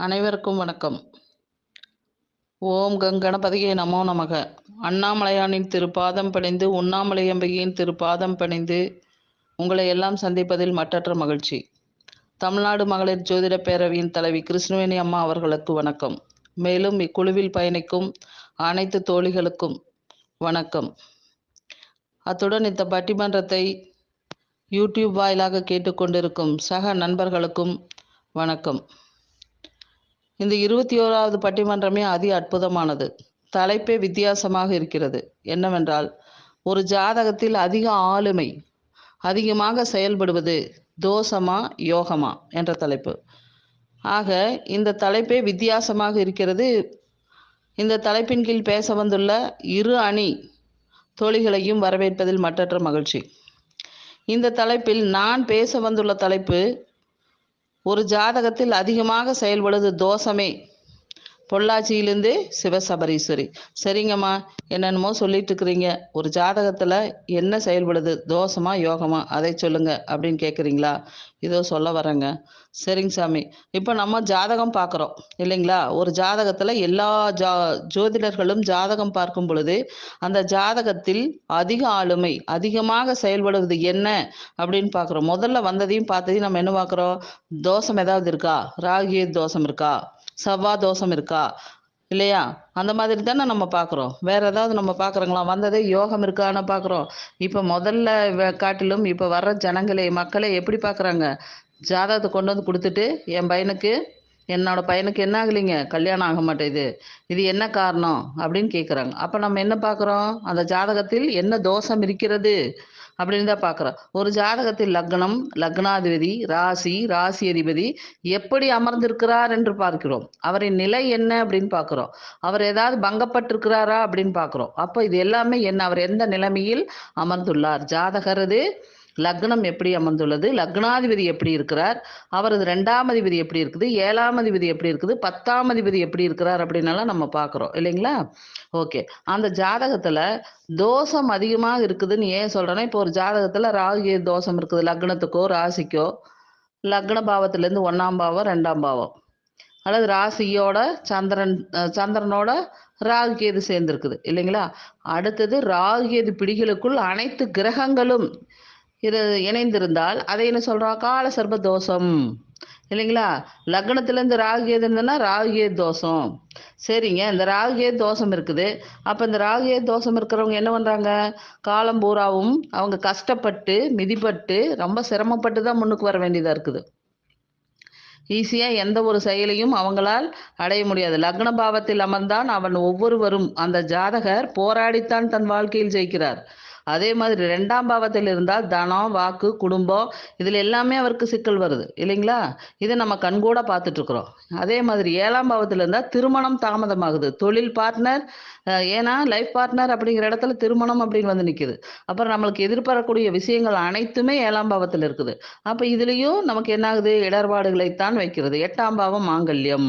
அனைவருக்கும் வணக்கம். ஓம் கங்கணபதியே நமோ நமக. அண்ணாமலையானின் திருப்பாதம் பணிந்து உண்ணாமலையம்பையின் திருப்பாதம் பணிந்து உங்களை எல்லாம் சந்திப்பதில் மற்றற்ற மகிழ்ச்சி. தமிழ்நாடு மகளிர் ஜோதிட பேரவையின் தலைவி கிருஷ்ணவேணி அம்மா அவர்களுக்கு வணக்கம். மேலும் இக்குழுவில் பயணிக்கும் அனைத்து தோழிகளுக்கும் வணக்கம். அத்துடன் இந்த பட்டிமன்றத்தை யூடியூப் வாயிலாக கேட்டுக்கொண்டிருக்கும் சக நண்பர்களுக்கும் வணக்கம். இந்த இருபத்தி ஓராவது பட்டிமன்றமே அதி அற்புதமானது. தலைப்பே வித்தியாசமாக இருக்கிறது. என்னவென்றால் ஒரு ஜாதகத்தில் அதிக ஆளுமை அதிகமாக செயல்படுவது தோஷமா யோகமா என்ற தலைப்பு. ஆக இந்த தலைப்பே வித்தியாசமாக இருக்கிறது. இந்த தலைப்பின் கீழ் பேச வந்துள்ள இரு அணி தோழிகளையும் வரவேற்பதில் மற்றற்ற மகிழ்ச்சி. இந்த தலைப்பில் நான் பேச வந்துள்ள தலைப்பு ஒரு ஜாதகத்தில் அதிகமாக செயல்படுவது தோஷமே. பொள்ளாச்சியிலேருந்து சிவசபரீஸ்வரி. சரிங்கம்மா என்னென்னமோ சொல்லிட்டு இருக்கிறீங்க ஒரு ஜாதகத்தில் என்ன செயல்படுது? தோஷமா யோகமா? அதை சொல்லுங்க அப்படின்னு கேட்குறீங்களா இதோ சொல்ல வரேங்க. சரிங்க சாமி. இப்போ நம்ம ஜாதகம் பார்க்குறோம் இல்லைங்களா? ஒரு ஜாதகத்தில் எல்லா ஜா ஜோதிடர்களும் ஜாதகம் பார்க்கும் பொழுது அந்த ஜாதகத்தில் அதிக ஆளுமை அதிகமாக செயல்படுவது என்ன அப்படின்னு பார்க்குறோம் முதல்ல வந்ததையும் பார்த்ததையும் நம்ம என்ன பார்க்குறோம் தோஷம் ஏதாவது இருக்கா? ராகிய தோஷம் இருக்கா? செவ்வாய் தோஷம் இருக்கா? இல்லையா? அந்த மாதிரி தானே நம்ம பார்க்குறோம். வேற ஏதாவது நம்ம பார்க்குறோங்களா? வந்ததே யோகம் இருக்கான்னு பார்க்குறோம். இப்போ முதல்ல வ- காட்டிலும் இப்போ வர்ற ஜனங்களே மக்களை எப்படி பார்க்குறாங்க? ஜாதகத்தை கொண்டு வந்து கொடுத்துட்டு என் பையனுக்கு என்னோட பையனுக்கு என்ன ஆகலைங்க? கல்யாணம் ஆக மாட்டேது இது என்ன காரணம்? அப்படின்னு கேட்குறாங்க. அப்போ நம்ம என்ன பார்க்குறோம்? அந்த ஜாதகத்தில் என்ன தோஷம் இருக்கிறது? அப்படின்னு தான் பார்க்குறோம் ஒரு ஜாதகத்தில் லக்னம் லக்னாதிபதி ராசி ராசி அதிபதி எப்படி அமர்ந்திருக்கிறார் என்று பார்க்கிறோம். அவரின் நிலை என்ன அப்படின்னு பார்க்குறோம் அவர் ஏதாவது பங்கப்பட்டிருக்கிறாரா அப்படின்னு பார்க்குறோம் அப்போ இது எல்லாமே என்ன? அவர் எந்த நிலைமையில் அமர்ந்துள்ளார்? ஜாதகரது லக்னம் எப்படி அமர்ந்துள்ளது? லக்னாதிபதி எப்படி இருக்கிறார்? அவரது ரெண்டாம் அதிபதி எப்படி இருக்குது? ஏழாம் அதிபதி எப்படி இருக்குது? பத்தாம் அதிபதி எப்படி இருக்கிறார்? அப்படின்னெல்லாம் நம்ம பார்க்குறோம். இல்லைங்களா? ஓகே. அந்த ஜாதகத்தில் தோஷம் அதிகமாக இருக்குதுன்னு ஏன் சொல்கிறேன்னா இப்போ ஒரு ஜாதகத்தில் ராகு தோஷம் இருக்குது. லக்னத்துக்கோ ராசிக்கோ லக்ன பாவத்திலேருந்து ஒன்றாம் பாவம் ரெண்டாம் பாவம். அல்லது ராசியோட சந்திரன் சந்திரனோட ராகு கேது சேர்ந்துருக்குது. இல்லைங்களா? அடுத்தது ராகு கேது பிடிகளுக்குள் அனைத்து கிரகங்களும் இது இணைந்திருந்தால் அதை என்ன சொல்றோம் கால சர்ப தோஷம். இல்லைங்களா? லக்னத்திலேருந்து ராகு இருந்ததுன்னா ராகு தோஷம். சரிங்க. இந்த ராகு தோஷம் இருக்குது. அப்போ இந்த ராகு தோஷம் இருக்கிறவங்க என்ன பண்ணுறாங்க காலம் பூராவும் அவங்க கஷ்டப்பட்டு மிதிப்பட்டு ரொம்ப சிரமப்பட்டு தான் முன்னுக்கு வர வேண்டியதாக இருக்குது. ஈஸியாக எந்த ஒரு செயலையும் அவங்களால் அடைய முடியாது. லக்ன பாவத்தில் அமர்ந்தான் அவன் ஒவ்வொருவரும். அந்த ஜாதகர் போராடித்தான் தன் வாழ்க்கையில் ஜெயிக்கிறார். அதே மாதிரி ரெண்டாம் பாவத்தில் இருந்தால் தனம் வாக்கு குடும்பம் இதில் எல்லாமே அவருக்கு சிக்கல் வருது. இல்லைங்களா? இதை நம்ம கண்கூட பார்த்துட்டு இருக்கிறோம் அதே மாதிரி ஏழாம் பாவத்தில் இருந்தால் திருமணம் தாமதமாகுது. தொழில் பார்ட்னர் ஏன்னா லைஃப் பார்ட்னர் அப்படிங்கிற இடத்துல திருமணம் அப்படின்னு வந்து நிற்குது அப்புறம் நம்மளுக்கு எதிர்பார்க்கக்கூடிய விஷயங்கள் அனைத்துமே ஏழாம் பாவத்தில் இருக்குது. அப்போ இதுலேயும் நமக்கு என்ன ஆகுது இடர்பாடுகளைத்தான் வைக்கிறது. எட்டாம் பாவம் மாங்கல்யம்.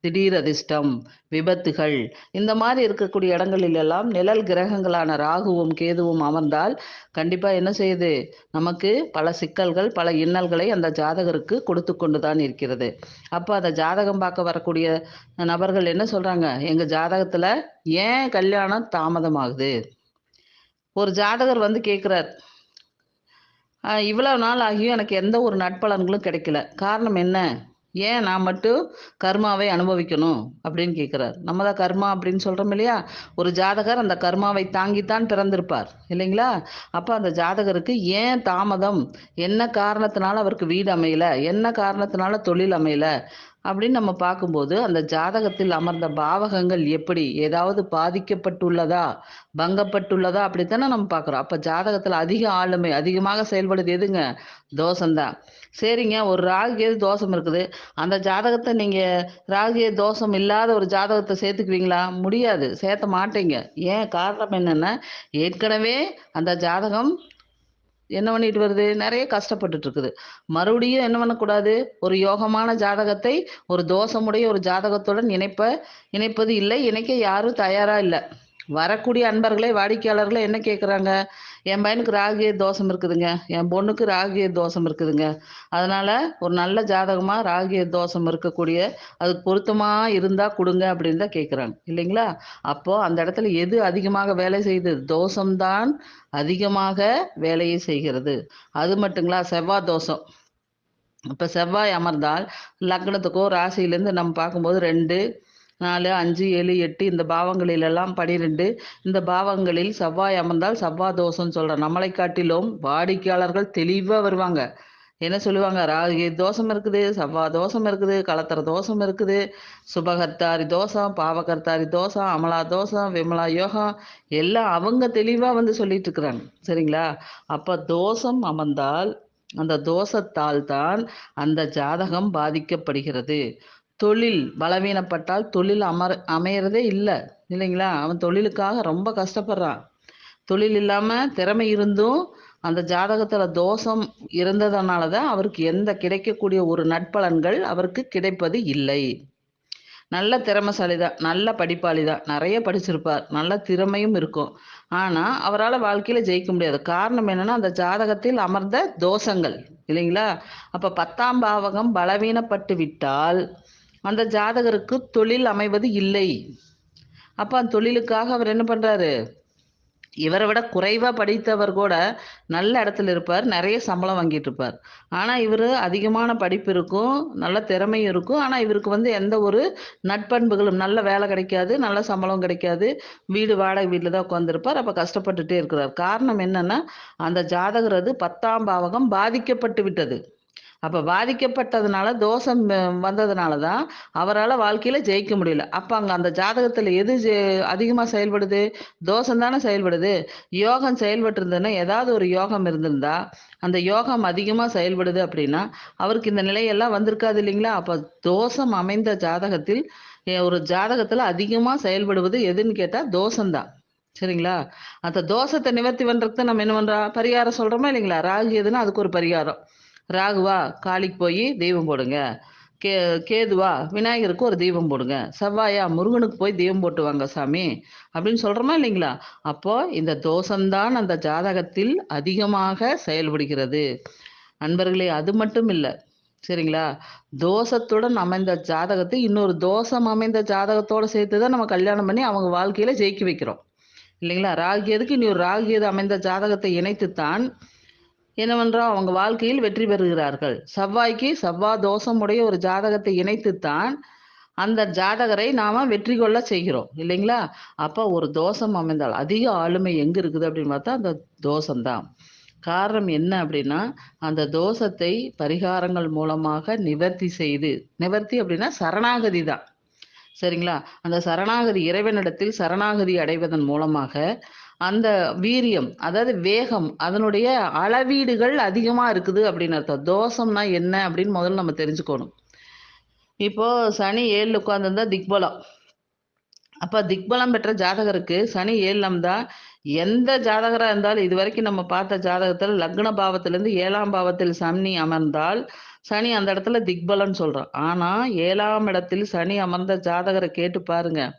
திடீர் அதிர்ஷ்டம். விபத்துகள். இந்த மாதிரி இருக்கக்கூடிய இடங்களில் எல்லாம் நிழல் கிரகங்களான ராகுவும் கேதுவும் அமர்ந்தால் கண்டிப்பாக என்ன செய்யுது? நமக்கு பல சிக்கல்கள் பல இன்னல்களை அந்த ஜாதகருக்கு கொடுத்து கொண்டு தான் இருக்கிறது. அப்போ அந்த ஜாதகம் பார்க்க வரக்கூடிய நபர்கள் என்ன சொல்கிறாங்க எங்கள் ஜாதகத்தில் ஏன் கல்யாணம் தாமதமாகுது? ஒரு ஜாதகர் வந்து கேட்குறார் இவ்வளவு நாள் ஆகியும் எனக்கு எந்த ஒரு நட்பலன்களும் கிடைக்கல. காரணம் என்ன? ஏன் நான் மட்டும் கர்மாவை அனுபவிக்கணும்? அப்படின்னு கேட்குறார் நம்ம தான் கர்மா அப்படின்னு சொல்கிறோம் இல்லையா? ஒரு ஜாதகர் அந்த கர்மாவை தாங்கித்தான் பிறந்திருப்பார். இல்லைங்களா? அப்போ அந்த ஜாதகருக்கு ஏன் தாமதம்? என்ன காரணத்தினால அவருக்கு வீடு அமையல? என்ன காரணத்தினால தொழில் அமையல? அப்படின்னு நம்ம பார்க்கும்போது அந்த ஜாதகத்தில் அமர்ந்த பாவகங்கள் எப்படி? ஏதாவது பாதிக்கப்பட்டுள்ளதா? பங்கப்பட்டுள்ளதா? அப்படித்தானே நம்ம பார்க்குறோம். அப்போ ஜாதகத்தில் அதிக ஆளுமை அதிகமாக செயல்படுது எதுங்க? தோஷம்தான். சரிங்க ஒரு ராகுகேது தோஷம் இருக்குது? அந்த ஜாதகத்தை நீங்கள் ராகு தோஷம் இல்லாத ஒரு ஜாதகத்தை சேர்த்துக்குவீங்களா? முடியாது. சேர்த்த மாட்டீங்க. ஏன்? காரணம் என்னன்னா ஏற்கனவே அந்த ஜாதகம் என்ன பண்ணிட்டு வருது? நிறைய கஷ்டப்பட்டுட்டு இருக்குது. மறுபடியும் என்ன பண்ணக்கூடாது? ஒரு யோகமான ஜாதகத்தை ஒரு தோஷமுடைய ஒரு ஜாதகத்துடன் இணைப்ப இணைப்பது இல்லை. இணைக்க யாரும் தயாரா இல்லை. வரக்கூடிய அன்பர்களே வாடிக்கையாளர்களே என்ன கேட்குறாங்க என் பையனுக்கு ராகிய தோஷம் இருக்குதுங்க. என் பொண்ணுக்கு ராகிய தோஷம் இருக்குதுங்க. அதனால ஒரு நல்ல ஜாதகமாக ராகிய தோஷம் இருக்கக்கூடிய அதுக்கு பொருத்தமாக இருந்தால் கொடுங்க அப்படின்னு தான் கேட்குறாங்க இல்லைங்களா? அப்போது அந்த இடத்துல எது அதிகமாக வேலை செய்யுது? தோஷம்தான் அதிகமாக வேலையை செய்கிறது. அது மட்டுங்களா? செவ்வாய் தோஷம். இப்போ செவ்வாய் அமர்ந்தால் லக்னத்துக்கோ ராசியிலேருந்து நம்ம பார்க்கும்போது ரெண்டு நாலு அஞ்சு ஏழு எட்டு இந்த பாவங்களிலெல்லாம் பனிரெண்டு. இந்த பாவங்களில் செவ்வாய் அமர்ந்தால் செவ்வாய் தோஷம்னு சொல்கிறோம் நம்மளை காட்டிலும் வாடிக்கையாளர்கள் தெளிவாக வருவாங்க. என்ன சொல்லுவாங்க? ராகு தோஷம் இருக்குது செவ்வாய் தோஷம் இருக்குது கலத்தர தோஷம் இருக்குது சுபகர்த்தாரி தோஷம் பாவகர்த்தாரி தோஷம் அமலா தோஷம் விமலா யோகம் எல்லாம் அவங்க தெளிவாக வந்து சொல்லிட்டு இருக்கிறாங்க. சரிங்களா? அப்போ தோஷம் அமர்ந்தால் அந்த தோஷத்தால் தான் அந்த ஜாதகம் பாதிக்கப்படுகிறது. தொழில் பலவீனப்பட்டால் தொழில் அமர் அமையறதே இல்லை இல்லைங்களா? அவன் தொழிலுக்காக ரொம்ப கஷ்டப்படுறான். தொழில் இல்லாமல் திறமை இருந்தும் அந்த ஜாதகத்தில் தோஷம் இருந்ததுனால தான் அவருக்கு எந்த கிடைக்கக்கூடிய ஒரு நட்பலன்கள் அவருக்கு கிடைப்பது இல்லை. நல்ல திறமைசாலி தான் நல்ல படிப்பாளி தான் நிறைய படிச்சிருப்பார் நல்ல திறமையும் இருக்கும். ஆனால் அவரால் வாழ்க்கையில் ஜெயிக்க முடியாது. காரணம் என்னன்னா அந்த ஜாதகத்தில் அமர்ந்த தோஷங்கள் இல்லைங்களா? அப்போ பத்தாம் பாவகம் பலவீனப்பட்டு விட்டால் அந்த ஜாதகருக்கு தொழில் அமைவது இல்லை. அப்போ அந்த தொழிலுக்காக அவர் என்ன பண்ணுறாரு இவரை விட குறைவாக படித்தவர் கூட நல்ல இடத்துல இருப்பார் நிறைய சம்பளம் வாங்கிட்டு இருப்பார். ஆனால் இவர் அதிகமான படிப்பு இருக்கும் நல்ல திறமையும் இருக்கும். ஆனால் இவருக்கு வந்து எந்த ஒரு நட்பண்புகளும் நல்ல வேலை கிடைக்காது நல்ல சம்பளம் கிடைக்காது. வீடு வாடகை வீட்டில் தான் உட்காந்துருப்பார் அப்போ கஷ்டப்பட்டுட்டே இருக்கிறார். காரணம் என்னென்னா அந்த ஜாதகர் அது பத்தாம் பாவகம் பாதிக்கப்பட்டு விட்டது. அப்போ பாதிக்கப்பட்டதுனால தோஷம் வந்ததுனால தான் அவரால் வாழ்க்கையில் ஜெயிக்க முடியல. அப்போ அங்கே அந்த ஜாதகத்தில் எது அதிகமாக செயல்படுது? தோஷம் தானே செயல்படுது. யோகம் செயல்பட்டு இருந்ததுன்னா ஏதாவது ஒரு யோகம் இருந்திருந்தா அந்த யோகம் அதிகமாக செயல்படுது அப்படின்னா அவருக்கு இந்த நிலையெல்லாம் வந்திருக்காது இல்லைங்களா? அப்போ தோஷம் அமைந்த ஜாதகத்தில் ஒரு ஜாதகத்தில் அதிகமாக செயல்படுவது எதுன்னு கேட்டால் தோஷம்தான். சரிங்களா? அந்த தோஷத்தை நிவர்த்தி பண்ணுறதுக்கு நம்ம என்ன பண்ணுறோம் பரிகாரம் சொல்கிறோமா இல்லைங்களா? ராகு எதுன்னா அதுக்கு ஒரு பரிகாரம். ராகுவா காளிக்கு போய் தெய்வம் போடுங்க. கே கேதுவா விநாயகருக்கு ஒரு தெய்வம் போடுங்க. செவ்வாயா முருகனுக்கு போய் தெய்வம் போட்டு வாங்க சாமி. அப்படின்னு சொல்கிறோமா இல்லைங்களா? அப்போ இந்த தோஷம்தான் அந்த ஜாதகத்தில் அதிகமாக செயல்படுகிறது. நண்பர்களே அது மட்டும் இல்லை. சரிங்களா? தோஷத்துடன் அமைந்த ஜாதகத்தை இன்னொரு தோஷம் அமைந்த ஜாதகத்தோடு சேர்த்து தான் நம்ம கல்யாணம் பண்ணி அவங்க வாழ்க்கையில் ஜெயிக்க வைக்கிறோம். இல்லைங்களா? ராகியதுக்கு இன்னொரு ராகியது அமைந்த ஜாதகத்தை இணைத்துத்தான் என்னவென்றால் அவங்க வாழ்க்கையில் வெற்றி பெறுகிறார்கள். செவ்வாய்க்கு செவ்வா தோஷமுடைய ஒரு ஜாதகத்தை இணைத்துத்தான் அந்த ஜாதகரை நாம வெற்றி கொள்ள செய்கிறோம். இல்லைங்களா? அப்போ ஒரு தோஷம் அமைந்தால் அதிக ஆளுமை எங்கே இருக்குது அப்படின்னு பார்த்தா அந்த தோஷம்தான். காரணம் என்ன அப்படின்னா அந்த தோஷத்தை பரிகாரங்கள் மூலமாக நிவர்த்தி செய்து நிவர்த்தி அப்படின்னா சரணாகதி தான். சரிங்களா? அந்த சரணாகதி இறைவனிடத்தில் சரணாகதி அடைவதன் மூலமாக அந்த வீரியம் அதாவது வேகம் அதனுடைய அளவீடுகள் அதிகமாக இருக்குது அப்படின்னு அர்த்தம். தோஷம்னா என்ன அப்படின்னு முதல்ல நம்ம தெரிஞ்சுக்கணும். இப்போ சனி ஏழில் உட்காந்துருந்தா திக்பலம். அப்போ திக்பலம் பெற்ற ஜாதகருக்கு சனி ஏழில் தான் எந்த ஜாதகராக இருந்தாலும் இது வரைக்கும் நம்ம பார்த்த ஜாதகத்தில் லக்ன பாவத்திலேருந்து ஏழாம் பாவத்தில் சனி அமர்ந்தால் சனி அந்த இடத்துல திக்பலன்னு சொல்கிறோம் ஆனால் ஏழாம் இடத்தில் சனி அமர்ந்த ஜாதகரை கேட்டு பாருங்கள்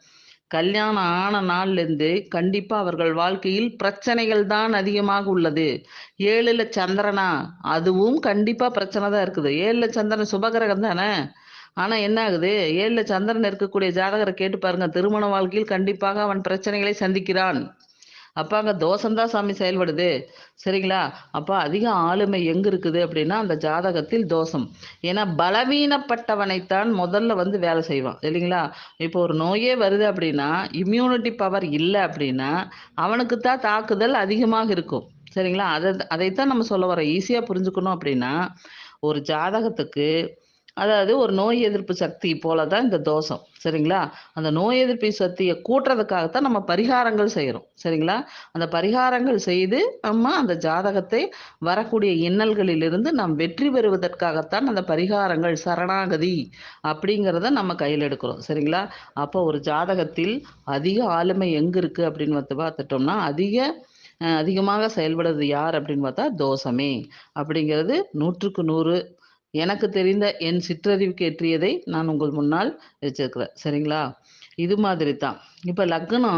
கல்யாணம் ஆன நாள்லேருந்து கண்டிப்பாக அவர்கள் வாழ்க்கையில் பிரச்சனைகள் தான் அதிகமாக உள்ளது. ஏழில் சந்திரனா? அதுவும் கண்டிப்பாக பிரச்சனை தான் இருக்குது. ஏழில் சந்திரன் சுபகிரகம் தானே? ஆனால் என்ன ஆகுது? ஏழில் சந்திரன் இருக்கக்கூடிய ஜாதகரை கேட்டு பாருங்க. திருமண வாழ்க்கையில் கண்டிப்பாக அவன் பிரச்சனைகளை சந்திக்கிறான். அப்போ அங்கே தோஷம்தான் சாமி செயல்படுது. சரிங்களா? அப்போ அதிக ஆளுமை எங்கே இருக்குது அப்படின்னா அந்த ஜாதகத்தில் தோஷம். ஏன்னா பலவீனப்பட்டவனைத்தான் முதல்ல வந்து வேலை செய்வான். இல்லைங்களா? இப்போ ஒரு நோயே வருது அப்படின்னா இம்யூனிட்டி பவர் இல்லை அப்படின்னா அவனுக்கு தான் தாக்குதல் அதிகமாக இருக்கும். சரிங்களா? அதை அதைத்தான் நம்ம சொல்ல வரோம். ஈஸியாக புரிஞ்சுக்கணும் அப்படின்னா ஒரு ஜாதகத்துக்கு அதாவது ஒரு நோய் எதிர்ப்பு சக்தி போல தான் இந்த தோஷம் சரிங்களா? அந்த நோய் எதிர்ப்பு சக்தியை கூட்டுறதுக்காகத்தான் நம்ம பரிகாரங்கள் செய்கிறோம் சரிங்களா? அந்த பரிகாரங்கள் செய்து நம்ம அந்த ஜாதகத்தை வரக்கூடிய இன்னல்களிலிருந்து நாம் வெற்றி பெறுவதற்காகத்தான் அந்த பரிகாரங்கள் சரணாகதி அப்படிங்கிறத நம்ம கையில் எடுக்கிறோம் சரிங்களா? அப்போ ஒரு ஜாதகத்தில் அதிக ஆளுமை எங்கே இருக்குது அப்படின்னு வந்து பார்த்துட்டோம்னா அதிக அதிகமாக செயல்படுறது யார் அப்படின்னு பார்த்தா தோஷமே அப்படிங்கிறது நூற்றுக்கு நூறு எனக்கு தெரிந்த என் சிற்றறிவுக்கு ஏற்றியதை நான் உங்கள் முன்னால் வச்சிருக்கிறேன். சரிங்களா? இது மாதிரி தான் இப்போ லக்னம்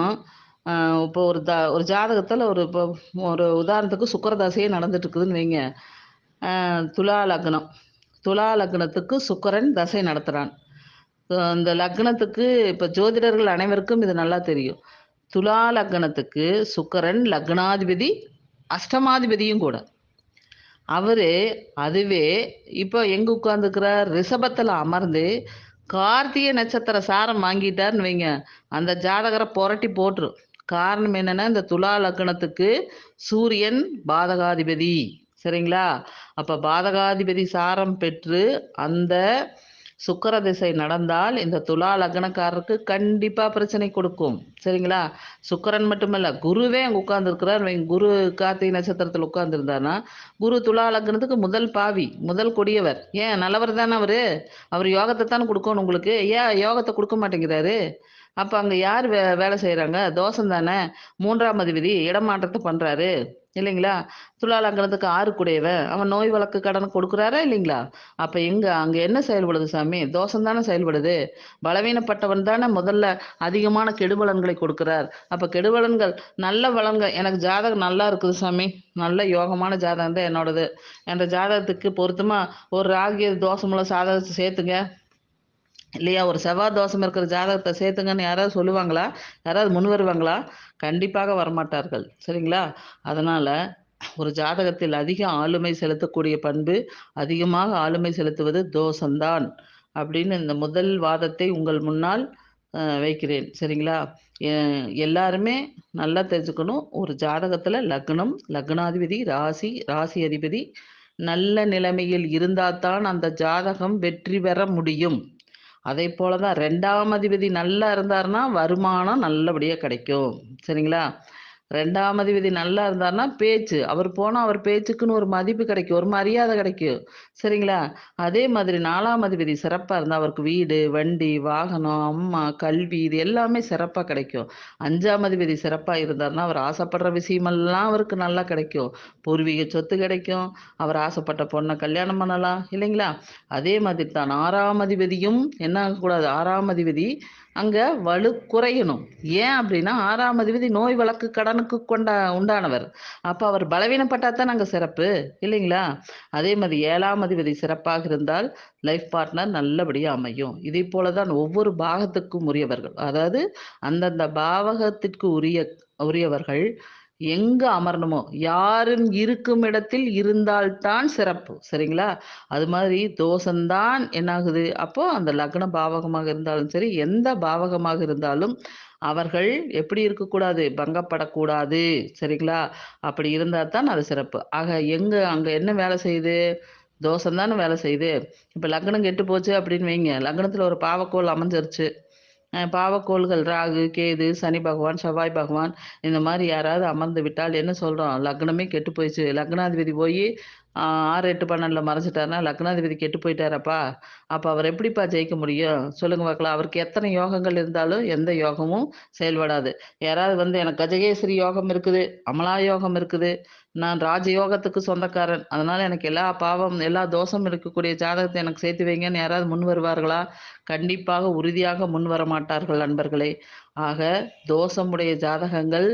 இப்போ ஒரு த ஒரு ஜாதகத்தில் ஒரு இப்போ ஒரு உதாரணத்துக்கு சுக்கரதாசையே நடந்துட்டு இருக்குதுன்னு வைங்க. துலா லக்னம். துலா லக்னத்துக்கு சுக்கரன் தசை நடத்துகிறான் இந்த லக்னத்துக்கு இப்போ ஜோதிடர்கள் அனைவருக்கும் இது நல்லா தெரியும். துலா லக்னத்துக்கு சுக்கரன் லக்னாதிபதி அஷ்டமாதிபதியும் கூட. அவரு அதுவே இப்போ எங்க உட்காந்துக்கிறார் ரிஷபத்தில் அமர்ந்து கார்த்திகை நட்சத்திர சாரம் வாங்கிட்டாருன்னு வைங்க. அந்த ஜாதகரை புரட்டி போட்டுரும் காரணம் என்னன்னா இந்த துலா லக்னத்துக்கு சூரியன் பாதகாதிபதி. சரிங்களா? அப்ப பாதகாதிபதி சாரம் பெற்று அந்த சுக்கர திசை நடந்தால் இந்த துலா லக்னக்காரருக்கு கண்டிப்பா பிரச்சனை கொடுக்கும். சரிங்களா? சுக்கரன் மட்டுமல்ல குருவே அங்கே உட்கார்ந்துருக்கிறார். குரு கார்த்திகை நட்சத்திரத்தில் உட்கார்ந்துருந்தாருன்னா குரு துலா லக்னத்துக்கு முதல் பாவி முதல் கொடியவர். ஏன்? நல்லவர் தானே அவரு. அவர் யோகத்தை தானே கொடுக்கணும் உங்களுக்கு. ஏன் யோகத்தை கொடுக்க மாட்டேங்கிறாரு? அப்போ அங்கே யார் வே வேலை செய்கிறாங்க தோஷம் தானே? மூன்றாம் அதிபதி இடமாற்றத்தை பண்ணுறாரு இல்லைங்களா? துளாலங்கிறதுக்கு ஆறு குடையவன். அவன் நோய் வழக்கு கடன் கொடுக்குறாரா இல்லைங்களா? அப்போ எங்கே அங்கே என்ன செயல்படுது சாமி? தோஷம் தானே செயல்படுது. பலவீனப்பட்டவன் தானே முதல்ல அதிகமான கெடுபலன்களை கொடுக்குறார். அப்போ கெடுபலன்கள் நல்ல வளங்க எனக்கு ஜாதகம் நல்லா இருக்குது சாமி. நல்ல யோகமான ஜாதகம் தான் என்னோடது. என்ற ஜாதகத்துக்கு பொருத்தமாக ஒரு ராகிய தோஷமுள்ள சாதகத்தை சேர்த்துங்க. இல்லையா? ஒரு செவ்வாய் தோஷம் இருக்கிற ஜாதகத்தை சேர்த்துங்கன்னு யாராவது சொல்லுவாங்களா? யாராவது முன் வருவாங்களா கண்டிப்பாக வரமாட்டார்கள். சரிங்களா? அதனால ஒரு ஜாதகத்தில் அதிக ஆளுமை செலுத்தக்கூடிய பண்பு அதிகமாக ஆளுமை செலுத்துவது தோஷம்தான் அப்படின்னு இந்த முதல் வாதத்தை உங்கள் முன்னால் வைக்கிறேன். சரிங்களா? எல்லாருமே நல்லா தெரிஞ்சுக்கணும். ஒரு ஜாதகத்தில் லக்னம் லக்னாதிபதி ராசி ராசி அதிபதி நல்ல நிலைமையில் இருந்தால்தான் அந்த ஜாதகம் வெற்றி பெற முடியும். அதே போல தான் ரெண்டாம் அதிபதி நல்லா இருந்தாருன்னா வருமானம் நல்லபடியாக கிடைக்கும். சரிங்களா? ரெண்டாம் விதி நல்லா இருந்தாருன்னா பேச்சு. அவர் போனால் அவர் பேச்சுக்குன்னு ஒரு மதிப்பு கிடைக்கும். ஒரு மரியாதை கிடைக்கும். சரிங்களா? அதே மாதிரி நாலாம் விதி சிறப்பாக இருந்தால் அவருக்கு வீடு வண்டி வாகனம் அம்மா கல்வி இது எல்லாமே சிறப்பாக கிடைக்கும். அஞ்சாம் விதி சிறப்பாக இருந்தாருன்னா அவர் ஆசைப்படுற விஷயமெல்லாம் அவருக்கு நல்லா கிடைக்கும். பூர்வீக சொத்து கிடைக்கும். அவர் ஆசைப்பட்ட பொண்ணை கல்யாணம் பண்ணலாம். இல்லைங்களா? அதே மாதிரி தான் ஆறாம் அதிபதியும் என்ன ஆகக்கூடாது? ஆறாம் அதிபதி அங்க வலு குறையணும். ஏன் அப்படின்னா ஆறாம் அதிபதி நோய் வழக்கு கடனுக்கு கொண்ட உண்டானவர். அப்ப அவர் பலவீனப்பட்டா தான் அங்க சிறப்பு இல்லைங்களா? அதே மாதிரி ஏழாம் அதிபதி சிறப்பாக இருந்தால் லைஃப் பார்ட்னர் நல்லபடியாக அமையும். இதே போலதான் ஒவ்வொரு பாகத்துக்கும் உரியவர்கள். அதாவது அந்தந்த பாவகத்திற்கு உரிய உரியவர்கள் எங்க அமரணுமோ? யாரும் இருக்கும் இடத்தில் இருந்தால்தான் சிறப்பு. சரிங்களா? அது மாதிரி தோசந்தான் என்னாகுது? அப்போ அந்த லக்ன பாவகமாக இருந்தாலும் சரி எந்த பாவகமாக இருந்தாலும் அவர்கள் எப்படி இருக்கக்கூடாது? பங்கப்படக்கூடாது. சரிங்களா? அப்படி இருந்தால் தான் அது சிறப்பு. ஆக எங்க அங்க என்ன வேலை செய்யுது? தோஷம் தானே வேலை செய்யுது. இப்போ லக்னம் கெட்டு போச்சு அப்படின்னு வைங்க. லக்னத்தில் ஒரு பாவக்கோள் அமைஞ்சிருச்சு. பாவக்கோள்கள் ராகு கேது சனி பகவான் செவ்வாய் பகவான் இந்த மாதிரி யாராவது அமர்ந்து விட்டால் என்ன சொல்கிறோம் லக்னமே கெட்டு போயிடுச்சு. லக்னாதிபதி போய் ஆறு எட்டு பன்னெண்டில் மறைச்சிட்டாருன்னா லக்னாதிபதி கெட்டு போயிட்டாரப்பா. அப்போ அவர் எப்படிப்பா ஜெயிக்க முடியும்? சொல்லுங்க பார்க்கலாம். அவருக்கு எத்தனை யோகங்கள் இருந்தாலும் எந்த யோகமும் செயல்படாது. யாராவது வந்து எனக்கு கஜகேசரி யோகம் இருக்குது அமலா யோகம் இருக்குது நான் ராஜயோகத்துக்கு சொந்தக்காரன். அதனால எனக்கு எல்லா பாவம் எல்லா தோஷம் இருக்கக்கூடிய ஜாதகத்தை எனக்கு சேர்த்து வைங்கன்னு யாராவது முன் வருவார்களா? கண்டிப்பாக உறுதியாக முன் வர மாட்டார்கள் நண்பர்களே. ஆக தோஷமுடைய ஜாதகங்கள்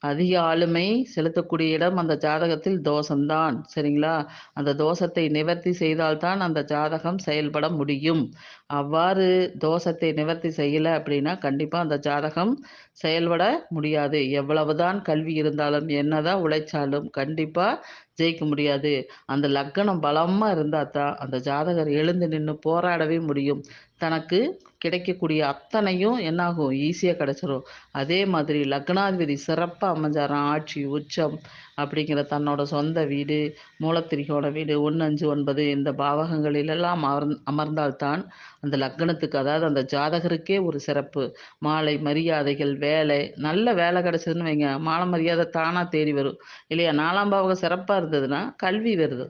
அதிக ஆளுமை செலுத்தக்கூடிய இடம் அந்த ஜாதகத்தில் தோஷம்தான் சரிங்களா? அந்த தோஷத்தை நிவர்த்தி செய்தால்தான் அந்த ஜாதகம் செயல்பட முடியும். அவ்வாறு தோஷத்தை நிவர்த்தி செய்யலை அப்படின்னா கண்டிப்பாக அந்த ஜாதகம் செயல்பட முடியாது. எவ்வளவுதான் கல்வி இருந்தாலும் என்னதான் உழைச்சாலும் கண்டிப்பாக ஜெயிக்க முடியாது. அந்த லக்கணம் பலமாக இருந்தால் தான் அந்த ஜாதகர் எழுந்து நின்று போராடவே முடியும். தனக்கு கிடைக்கக்கூடிய அத்தனையும் என்னாகும்? ஈஸியாக கிடச்சிரும். அதே மாதிரி லக்னாதிபதி சிறப்பாக அமைஞ்சாராம். ஆட்சி உச்சம் அப்படிங்கிற தன்னோட சொந்த வீடு மூலத்திரிகோட வீடு ஒன்று அஞ்சு ஒன்பது இந்த பாவகங்களிலெல்லாம் அமர் அமர்ந்தால்தான் அந்த லக்னத்துக்கு அதாவது அந்த ஜாதகருக்கே ஒரு சிறப்பு. மாலை மரியாதைகள் வேலை நல்ல வேலை கிடச்சதுன்னு வைங்க. மாலை மரியாதை தானாக தேடி வரும். இல்லையா? நாலாம் பாவகம் சிறப்பாக இருந்ததுன்னா கல்வி வருது.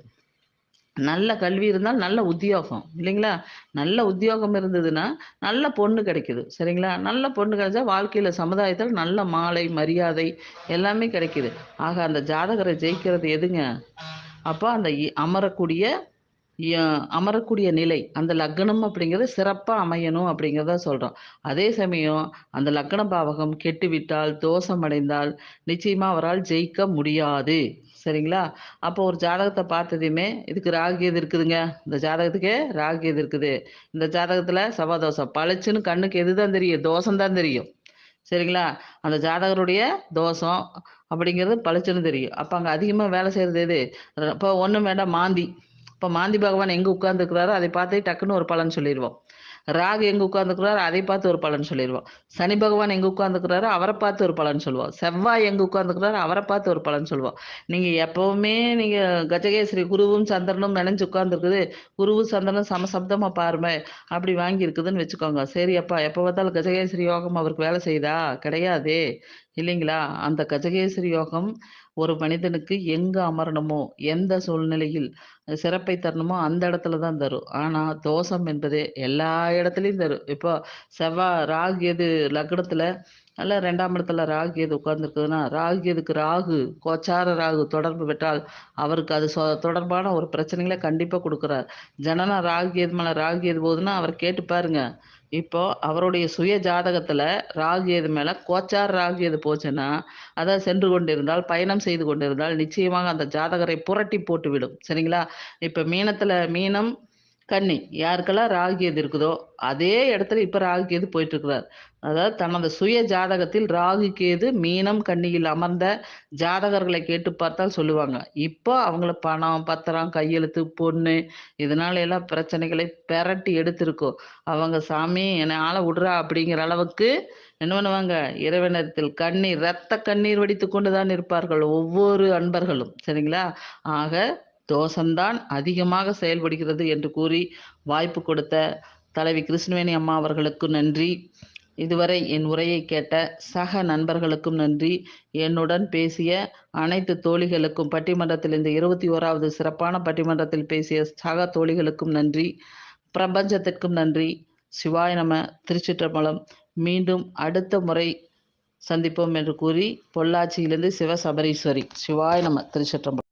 நல்ல கல்வி இருந்தால் நல்ல உத்தியோகம் இல்லைங்களா? நல்ல உத்தியோகம் இருந்ததுன்னா நல்ல பொண்ணு கிடைக்குது சரிங்களா? நல்ல பொண்ணு கிடைச்சா வாழ்க்கையில் சமுதாயத்தில் நல்ல மாலை மரியாதை எல்லாமே கிடைக்குது. ஆக அந்த ஜாதகரை ஜெயிக்கிறது எதுங்க? அப்போ அந்த அமரக்கூடிய அமரக்கூடிய நிலை அந்த லக்னம் அப்படிங்கிறது சிறப்பாக அமையணும் அப்படிங்கிறத சொல்கிறோம் அதே சமயம் அந்த லக்ன பாவகம் கெட்டுவிட்டால் தோஷம் அடைந்தால் நிச்சயமாக அவரால் ஜெயிக்க முடியாது. சரிங்களா? அப்போ ஒரு ஜாதகத்தை பார்த்ததையுமே இதுக்கு ராகு எது இருக்குதுங்க? இந்த ஜாதகத்துக்கே ராகு எது இருக்குது? இந்த ஜாதகத்தில் செவ்வாதோஷம் பளிச்சுன்னு கண்ணுக்கு எது தான் தெரியும்? தோஷம் தான் தெரியும். சரிங்களா? அந்த ஜாதகருடைய தோஷம் அப்படிங்கிறது பளிச்சுன்னு தெரியும். அப்போ அங்கே அதிகமாக வேலை செய்கிறது எது? இப்போ ஒன்றும் வேண்டாம் மாந்தி. இப்போ மாந்தி பகவான் எங்கே உட்கார்ந்துருக்கிறாரோ அதை பார்த்து டக்குன்னு ஒரு பலன் சொல்லிடுவோம் ராகு எங்கே உட்கார்ந்துருக்கிறாரோ அதை பார்த்து ஒரு பலன் சொல்லிடுவோம் சனி பகவான் எங்கே உட்கார்ந்துருக்கிறாரோ அவரை பார்த்து ஒரு பலன் சொல்லுவோம் செவ்வாய் எங்கே உட்கார்ந்துருக்கிறாரோ அவரை பார்த்து ஒரு பலன் சொல்லுவோம் நீங்கள் எப்போவுமே நீங்கள் கஜகேசரி குருவும் சந்திரனும் நினைஞ்சு உட்காந்துருக்குது குருவும் சந்திரனும் சமசப்தமா பாருமே அப்படி வாங்கி இருக்குதுன்னு வச்சுக்கோங்க. சரி அப்பா எப்போ பார்த்தாலும் கஜகேசரி யோகம் அவருக்கு வேலை செய்யுதா? கிடையாதே. இல்லைங்களா? அந்த கஜகேசரி யோகம் ஒரு மனிதனுக்கு எங்கே அமரணுமோ எந்த சூழ்நிலையில் சிறப்பை தரணுமோ அந்த இடத்துல தான் தரும். ஆனால் தோஷம் என்பது எல்லா இடத்துலையும் தரும். இப்போ செவ்வாய் ராகு எது லக்னத்தில் அல்ல ரெண்டாம் இடத்துல ராகு எது உட்கார்ந்துருக்குதுன்னா ராகு எதுக்கு ராகு கோச்சார ராகு தொடர்பு பெற்றால் அவருக்கு அது சொ தொடர்பான ஒரு பிரச்சனைகளை கண்டிப்பாக கொடுக்குறார். ஜனனா ராகு எது மேலே ராகு எது போகுதுன்னா அவர் கேட்டு பாருங்க. இப்போ அவருடைய சுய ஜாதகத்துல ராகு எது மேல கோச்சார் ராகு எது போச்சுன்னா அதை சென்று கொண்டிருந்தால் பயணம் செய்து கொண்டிருந்தால் நிச்சயமாக அந்த ஜாதகரை புரட்டி போட்டுவிடும். சரிங்களா? இப்போ மீனத்துல மீனம் கன்னி யாருக்கெல்லாம் ராகு எது இருக்குதோ அதே இடத்துல இப்போ ராகு கேது போயிட்டு இருக்கிறார். அதாவது தனது சுய ஜாதகத்தில் ராகு கேது மீனம் கன்னியில் அமர்ந்த ஜாதகர்களை கேட்டு பார்த்தால் சொல்லுவாங்க. இப்போ அவங்கள பணம் பத்திரம் கையெழுத்து பொண்ணு இதனால எல்லாம் பிரச்சனைகளை பெரட்டி எடுத்திருக்கோம். அவங்க சாமி என்னை ஆளை விடுறா அப்படிங்கிற அளவுக்கு என்ன பண்ணுவாங்க? இறைவனத்தில் கண்ணீர் ரத்த கண்ணீர் வடித்து கொண்டு தான் இருப்பார்கள் ஒவ்வொரு அன்பர்களும். சரிங்களா? ஆக தோஷம்தான் அதிகமாக செயல்படுகிறது என்று கூறி வாய்ப்பு கொடுத்த தலைவி கிருஷ்ணவேணி அம்மா அவர்களுக்கு நன்றி. இதுவரை என் உரையை கேட்ட சக நண்பர்களுக்கும் நன்றி. என்னுடன் பேசிய அனைத்து தோழிகளுக்கும் பட்டிமன்றத்தில் இந்த இருபத்தி ஓராவது சிறப்பான பட்டிமன்றத்தில் பேசிய சக தோழிகளுக்கும் நன்றி. பிரபஞ்சத்திற்கும் நன்றி. சிவாய நம. திருச்சிற்றம்பலம். மீண்டும் அடுத்த முறை சந்திப்போம் என்று கூறி பொள்ளாச்சியிலிருந்து சிவசபரீஸ்வரி. சிவாய நம. திருச்சிற்றம்பலம்.